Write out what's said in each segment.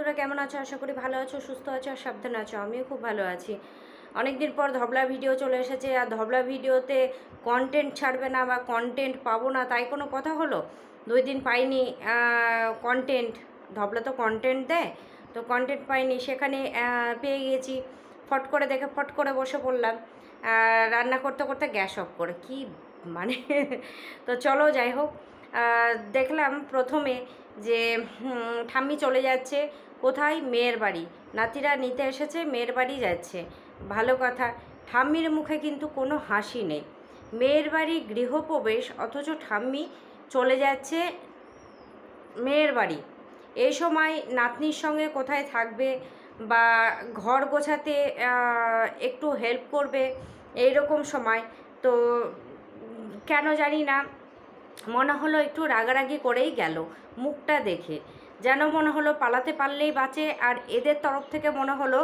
বন্ধুরা কেমন আছো? আশা করি ভালো আছো, সুস্থ আছো আর সাবধানে আছো। আমিও খুব ভালো আছি। অনেক দিন পর ধবলা ভিডিও চলে এসেছে আর ধবলা ভিডিওতে কন্টেন্ট ছাড়বে না বা কন্টেন্ট পাবো না, তাই কোনো কথা হলো? দুই দিন পাইনি কন্টেন্ট ধবলা তো কন্টেন্ট দেয়, তো কন্টেন্ট পাইনি, সেখানে পেয়ে গিয়েছি ফট করে দেখে ফট করে বসে পড়লাম। রান্না করতে করতে গ্যাস অফ করে, কি মানে? তো চলো যাই হোক। দেখলাম প্রথমে যে ঠাম্মি চলে যাচ্ছে। কোথায়? মেয়ের বাড়ি। নাতিরা নিতে এসেছে, মেয়ের বাড়ি যাচ্ছে। ভালো কথা, ঠাম্মির মুখে কিন্তু কোনো হাসি নেই। মেয়ের বাড়ি গৃহপ্রবেশ, অথচ ঠাম্মি চলে যাচ্ছে মেয়ের বাড়ি। এই সময় নাতনির সঙ্গে কোথায় থাকবে বা ঘর গোছাতে একটু হেল্প করবে এই রকম সময়। তো কেন জানি না, মনে হলো একটু রাগারাগি করেই গেল, মুখটা দেখে। যেন মনে হলো পালাতে পারলেই বাঁচে আর এদের তরফ থেকে মনে হলো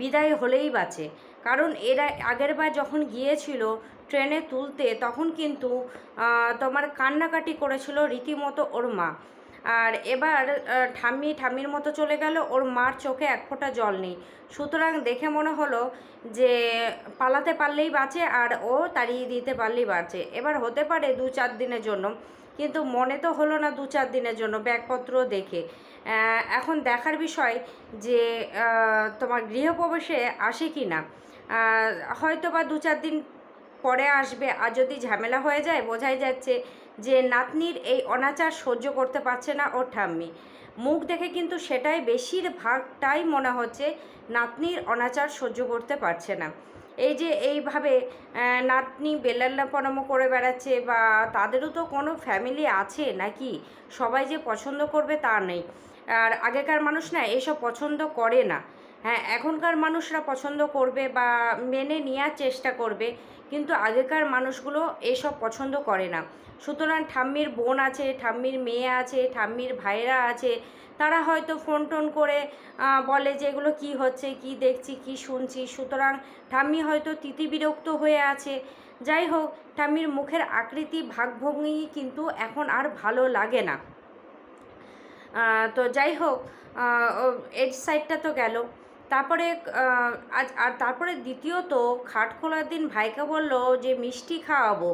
বিদায় হলেই বাঁচে। কারণ এরা আগেরবার যখন গিয়েছিল ট্রেনে তুলতে, তখন কিন্তু তোমার কান্নাকাটি করেছিল রীতিমতো ওর মা। আর এবার ঠাম্মি ঠাম্মির মতো চলে গেল। ওর মার চোখে এক ফোঁটা জল নেই। সুতরাং দেখে মনে হলো যে পালাতে পারলেই বাঁচে আর ও তাড়িয়ে দিতে পারলেই বাঁচে। এবার হতে পারে দু চার দিনের জন্য, কিন্তু মনে তো হলো না দু চার দিনের জন্য ব্যাগপত্র দেখে। এখন দেখার বিষয় যে তোমার গৃহপ্রবেশে আসে কি না হয়তো বা দু চার দিন পরে আসবে। আর যদি ঝামেলা হয়ে যায়, বোঝাই যাচ্ছে যে নাতনির এই অনাচার সহ্য করতে পারছে না ওর ঠাম্মি। মুখ দেখে কিন্তু সেটাই বেশিরভাগটাই মনে হচ্ছে নাতনির অনাচার সহ্য করতে পারছে না। এই যে এইভাবে নাতনি বেলাল্লাপনাম করে বেড়াচ্ছে বা তাদেরও তো কোনো ফ্যামিলি আছে নাকি? সবাই যে পছন্দ করবে তা নেই। আর আগেকার মানুষ না এসব পছন্দ করে না। হ্যাঁ এখনকার মানুষরা পছন্দ করবে বা মেনে নেওয়ার চেষ্টা করবে, কিন্তু আগেকার মানুষগুলো এসব পছন্দ করে না। সুতরাং ঠাম্মির বোন আছে, ঠাম্মির মেয়ে আছে, ঠাম্মির ভাইরা আছে, তারা হয়তো ফোন টোন করে বলে যে এগুলো কী হচ্ছে, কি দেখছি, কি শুনছি। সুতরাং ঠাম্মি হয়তো তিতি বিরক্ত হয়ে আছে। যাই হোক, ঠাম্মির মুখের আকৃতি ভাগভঙ্গি কিন্তু এখন আর ভালো লাগে না। তো যাই হোক এর সাইডটা তো গেল। তারপরে আজ, আর তারপরে দ্বিতীয়ত খাট খোলার দিন ভাইকে বলল যে মিষ্টি খাওয়াবো।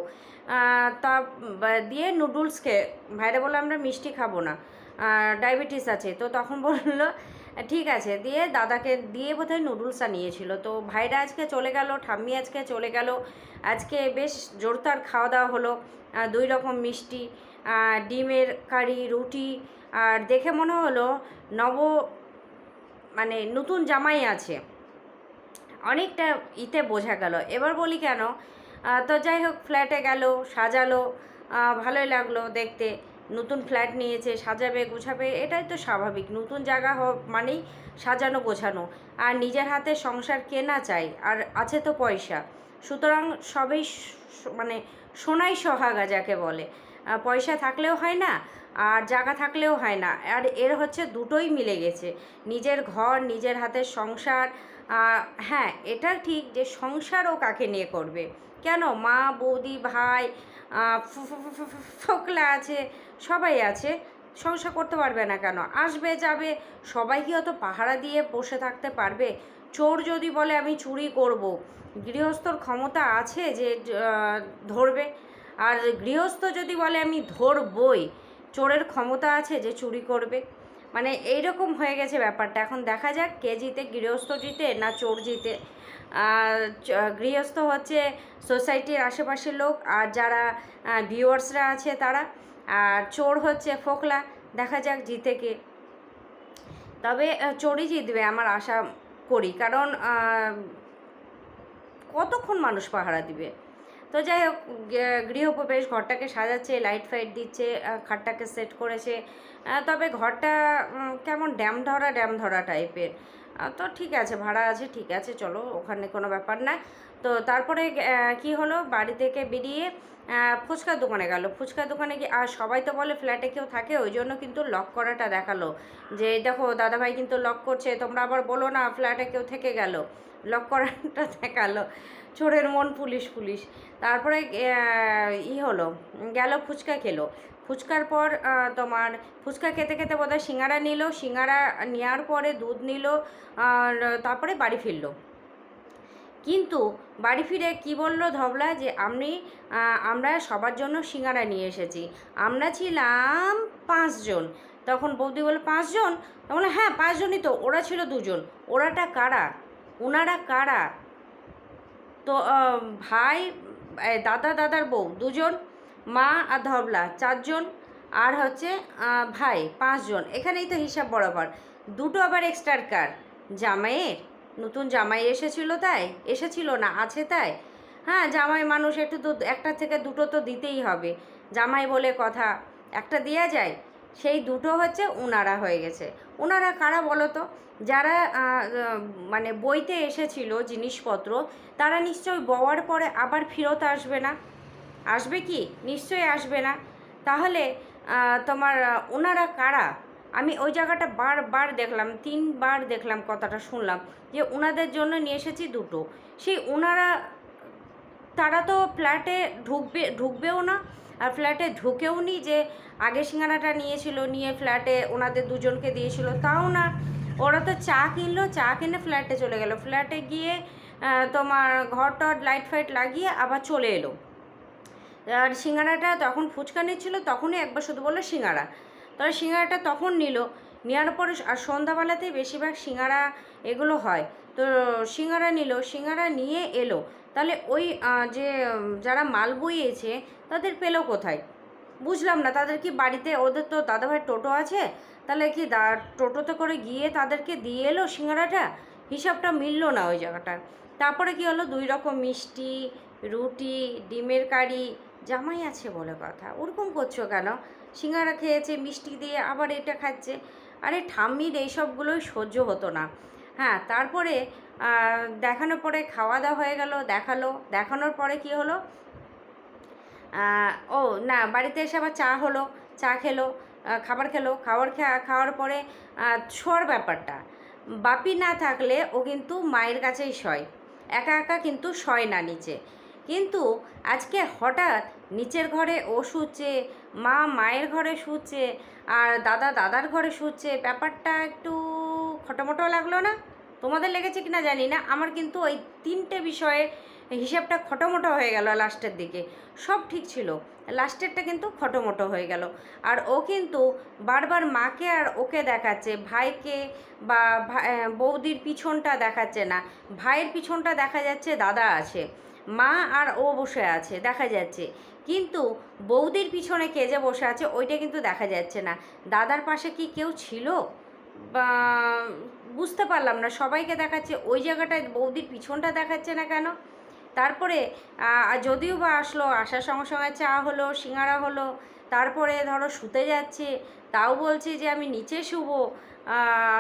তা দিয়ে নুডলস খেয়ে ভাইরা বলল আমরা মিষ্টি খাব না। ডায়াবেটিস আছে। তো তখন বলল, ঠিক আছে। দিয়ে দাদাকে, দিয়ে বোধহয় নুডলসটা নিয়েছিল তো ভাইরা আজকে চলে গেল, ঠাম্মি আজকে চলে গেল। আজকে বেশ জোরদার খাওয়া দাওয়া হলো দুই রকম মিষ্টি ডিমের কারি, রুটি। আর দেখে মনে হলো নব মানে নতুন জামাই আছে। অনেকটা ইতে বোঝা গেল। এবার বলি কেন? তো যাই হোক ফ্ল্যাটে গেল, সাজালো ভালোই লাগল দেখতে। নতুন ফ্ল্যাট নিয়েছে, সাজাবে, গোছাবে, এটাই তো স্বাভাবিক। নতুন জায়গা মানেই সাজানো, গোছানো। আর নিজের হাতে সংসার কেনা চাই, আর আছে তো পয়সা। সুতরাং সবই মানে সোনাই সোহাগা যাকে বলে। পয়সা থাকলেও হয় না আর জায়গা থাকলেও হয় না। আর এর হচ্ছে দুটোই মিলে গেছে। নিজের ঘর, নিজের হাতের সংসার হ্যাঁ এটা ঠিক যে সংসারও কাকে নিয়ে করবে? কেন? মা, বৌদি, ভাই ফোকলা আছে, সবাই আছে, সংসার করতে পারবে না কেন? আসবে, যাবে, সবাই কি অত পাহারা দিয়ে বসে থাকতে পারবে? চোর যদি বলে, আমি চুরি করব। গৃহস্থর ক্ষমতা আছে যে ধরবে। আর গৃহস্থ যদি বলে, আমি ধরবই। চোরের ক্ষমতা আছে যে চুরি করবে। মানে এইরকম হয়ে গেছে ব্যাপারটা। এখন দেখা যাক কে জিতে, গৃহস্থ জিতে না চোর জিতে। গৃহস্থ হচ্ছে সোসাইটির আশেপাশের লোক আর যারা ভিউয়ার্সরা আছে তারা। আর চোর হচ্ছে ফোকলা। দেখা যাক জিতে কে। তবে চোরই জিতবে আমার আশা করি। কারণ কতক্ষণ মানুষ পাহারা দিবে? তো যাই হোক গৃহপ্রবেশ, ঘরটাকে সাজাচ্ছে লাইট ফাইট দিচ্ছে খাটটাকে সেট করেছে। তবে ঘরটা কেমন ড্যাম ধরা ড্যাম ধরা টাইপের তো ঠিক আছে, ভাড়া আছে, ঠিক আছে, চলো, ওখানে কোনো ব্যাপার না। তো তারপরে কি হলো? বাড়ি থেকে বেরিয়ে ফুচকার দোকানে গেল। ফুচকার দোকানে গিয়ে, আর সবাই তো বলে ফ্ল্যাটে কেউ থাকে, ওই জন্য কিন্তু লক করাটা দেখাল। যে, দেখো, দাদাভাই কিন্তু লক করছে, তোমরা আবার বলো না ফ্ল্যাটে কেউ থেকে গেল। লক করাটা দেখাল। চোরের মন পুলিশ পুলিশ তারপরে ই হলো, গেল, ফুচকা খেলো। ফুচকার পর তোমার ফুচকা খেতে খেতে বোধহয় সিঙ্গারা নিল। সিঙ্গারা নেওয়ার পরে দুধ নিল, আর তারপরে বাড়ি ফিরলো। কিন্তু বাড়ি ফিরে কি বলল ধবলা যে, আমি আমরা সবার জন্য সিঙ্গারা নিয়ে এসেছি। আমরা ছিলাম পাঁচজন। তখন বৌদি বলে পাঁচজন? তখন হ্যাঁ পাঁচজনই তো, ওরা ছিল দুজন। ওরাটা কারা? ওনারা কারা? তো ভাই দাদা, দাদার বউ, দুজন। মা আর ধবলা চারজন আর হচ্ছে ভাই পাঁচজন। এখানেই তো হিসাব বরাবর। দুটো আবার এক্সট্রার কার জামাইয়ের? নতুন জামাই এসেছিল তাই? এসেছিল না, আছে তাই? হ্যাঁ জামাই মানুষ, একটু তো একটা থেকে দুটো তো দিতেই হবে। জামাই বলে কথা, একটা দেওয়া যায়। সেই দুটো হচ্ছে ওনারা হয়ে গেছে। ওনারা কারা বলো তো? যারা মানে বইতে এসেছিল জিনিসপত্র, তারা নিশ্চয়ই বওয়ার পরে আবার ফেরত আসবে না? আসবে কি? নিশ্চয়ই আসবে না। তাহলে তোমার ওনারা কারা? আমি ওই জায়গাটা বারবার দেখলাম, তিনবার দেখলাম কথাটা শুনলাম যে ওনাদের জন্য নিয়ে এসেছি দুটো। সেই ওনারা, তারা তো ফ্ল্যাটে ঢুকবে, ঢুকবেও না, আর ফ্ল্যাটে ঢুকেও নি যে আগে সিঙ্গারাটা নিয়েছিল, নিয়ে ফ্ল্যাটে ওনাদের দুজনকে দিয়েছিল, তাও না। ওরা তো চা কিনলো, চা কিনে ফ্ল্যাটে চলে গেল। ফ্ল্যাটে গিয়ে তোমার ঘর টর লাইট ফাইট লাগিয়ে আবার চলে এলো। আর সিঙ্গারাটা তখন ফুচকা নিচ্ছিল, তখনই একবার শুধু বলল সিঙ্গারা। তবে সিঙ্গারাটা তখন নিল, নেওয়ার পরে আর সন্ধ্যাবেলাতেই বেশিরভাগ সিঙ্গারা এগুলো হয়। তো সিঙ্গারা নিল, সিঙ্গারা নিয়ে এলো। তাহলে ওই যে, যারা মাল বইয়েছে, তাদের পেল কোথায়? বুঝলাম না, তাদের কি বাড়িতে, ওদের তো দাদাভাই টোটো আছে? তাহলে কি দা, টোটোতে করে গিয়ে তাদেরকে দিয়ে এলো সিঙ্গারাটা? হিসাবটা মিললো না ওই জায়গাটায় তারপরে কি হলো? দুই রকম মিষ্টি, রুটি, ডিমের কারি জামাই আছে বলে কথা। ওরকম করছ কেন? সিঙ্গারা খেয়েছে, মিষ্টি দিয়ে আবার এটা খাচ্ছে। আরে ঠাম্মির এইসবগুলোই সহ্য হতো না। হ্যাঁ তারপরে দেখানোর পরে খাওয়া দাওয়া হয়ে গেল, দেখাল। দেখানোর পরে কি হলো? ও, না, বাড়িতে এসে আবার চা হলো, চা খেলো খাবার খেলো। খাবার খাওয়ার পরে শোয়ার ব্যাপারটা। বাপি না থাকলে ও কিন্তু মায়ের কাছেই শয়। একা একা কিন্তু শয় না নিচে। কিন্তু আজকে হঠাৎ নিচের ঘরে ও শুচ্ছে, মা মায়ের ঘরে শুচ্ছে আর দাদা দাদার ঘরে শুচ্ছে, ব্যাপারটা একটু খটোমটো লাগল না? তোমাদের লেগেছে কিনা জানি না, আমার কিন্তু ওই তিনটে বিষয়ে হিসাবটা খটোমটো হয়ে গেল লাস্টের দিকে। সব ঠিক ছিল, লাস্টেরটা কিন্তু খটোমটো হয়ে গেল। আর ও কিন্তু বারবার মাকে আর ওকে দেখাচ্ছে, ভাইকে বা বৌদির পিছনটা দেখাচ্ছে না। ভাইয়ের পিছনটা দেখা যাচ্ছে দাদা আছে। মা আর ও বসে আছে, দেখা যাচ্ছে। কিন্তু বৌদির পিছনে কে যে বসে আছে, ওইটা কিন্তু দেখা যাচ্ছে না। দাদার পাশে কি কেউ ছিল? বা, বুঝতে পারলাম না, সবাইকে দেখাচ্ছে, ওই জায়গাটায় বৌদির পিছনটা দেখাচ্ছে না কেন? তারপরে যদিও বা আসলো, আসার সঙ্গে সঙ্গে চা হলো, সিঙ্গারা হলো, তারপরে ধরো শুতে যাচ্ছে, তাও বলছে যে আমি নিচে শুব।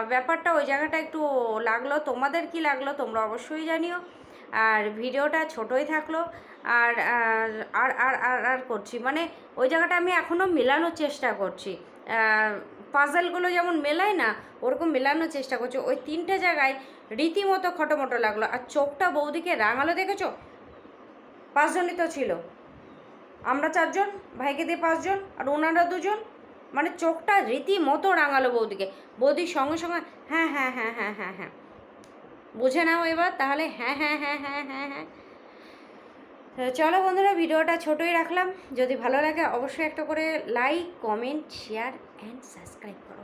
ব্যাপারটা ওই জায়গাটা একটু লাগল, তোমাদের কি লাগল, তোমরা অবশ্যই জানিও। আর ভিডিওটা ছোটই থাকল। আর আর আর আর আর করছি। মানে ওই জায়গাটা আমি এখনও মেলানোর চেষ্টা করছি। পাজলগুলো যেমন মেলায় না, ওরকম মেলানোর চেষ্টা করছি। ওই তিনটে জায়গায় রীতিমতো খটোমটো লাগল। আর চোখটা বৌদিকে রাঙালো দেখেছ? পাঁচজনই তো ছিল। আমরা চারজন, ভাইকে দিয়ে পাঁচজন, আর ওনারা দুজন। মানে চোখটা রীতিমতো রাঙালো বৌদিকে। বৌদির সঙ্গে সঙ্গে হ্যাঁ হ্যাঁ হ্যাঁ হ্যাঁ হ্যাঁ হ্যাঁ। বুঝে নাও এবার, তাহলে হ্যাঁ হ্যাঁ হ্যাঁ হ্যাঁ হ্যাঁ হ্যাঁ। চলো বন্ধুরা, ভিডিওটা ছোটোই রাখলাম। যদি ভালো লাগে, অবশ্যই একটা করে like comment share and subscribe করো।